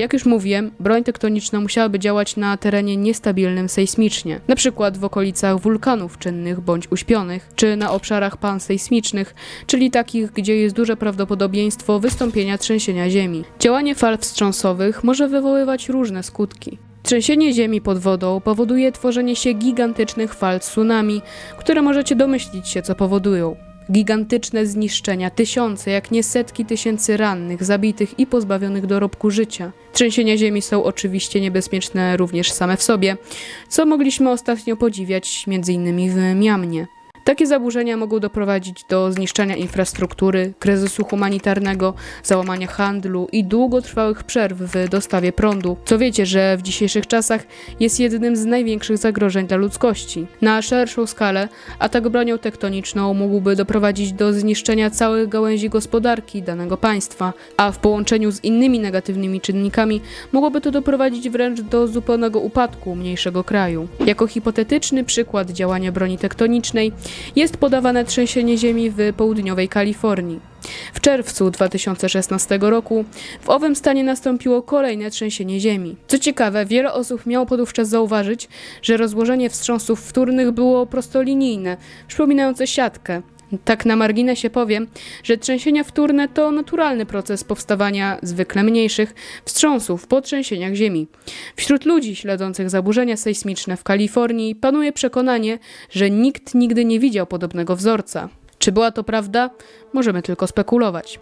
Jak już mówiłem, broń tektoniczna musiałaby działać na terenie niestabilnym sejsmicznie, przykład w okolicach wulkanów czynnych bądź uśpionych, czy na obszarach pansejsmicznych, czyli takich, gdzie jest duże prawdopodobieństwo wystąpienia trzęsienia ziemi. Działanie fal wstrząsowych może wywoływać różne skutki. Trzęsienie ziemi pod wodą powoduje tworzenie się gigantycznych fal tsunami, które możecie domyślić się, co powodują. Gigantyczne zniszczenia, tysiące, jak nie setki tysięcy rannych, zabitych i pozbawionych dorobku życia. Trzęsienia ziemi są oczywiście niebezpieczne również same w sobie, co mogliśmy ostatnio podziwiać m.in. w Miamnie. Takie zaburzenia mogą doprowadzić do zniszczenia infrastruktury, kryzysu humanitarnego, załamania handlu i długotrwałych przerw w dostawie prądu. Co wiecie, że w dzisiejszych czasach jest jednym z największych zagrożeń dla ludzkości. Na szerszą skalę atak bronią tektoniczną mógłby doprowadzić do zniszczenia całych gałęzi gospodarki danego państwa, a w połączeniu z innymi negatywnymi czynnikami mogłoby to doprowadzić wręcz do zupełnego upadku mniejszego kraju. Jako hipotetyczny przykład działania broni tektonicznej jest podawane trzęsienie ziemi w południowej Kalifornii. W czerwcu 2016 roku w owym stanie nastąpiło kolejne trzęsienie ziemi. Co ciekawe, wiele osób miało podówczas zauważyć, że rozłożenie wstrząsów wtórnych było prostolinijne, przypominające siatkę. Tak na marginesie powiem, że trzęsienia wtórne to naturalny proces powstawania zwykle mniejszych wstrząsów po trzęsieniach ziemi. Wśród ludzi śledzących zaburzenia sejsmiczne w Kalifornii panuje przekonanie, że nikt nigdy nie widział podobnego wzorca. Czy była to prawda? Możemy tylko spekulować.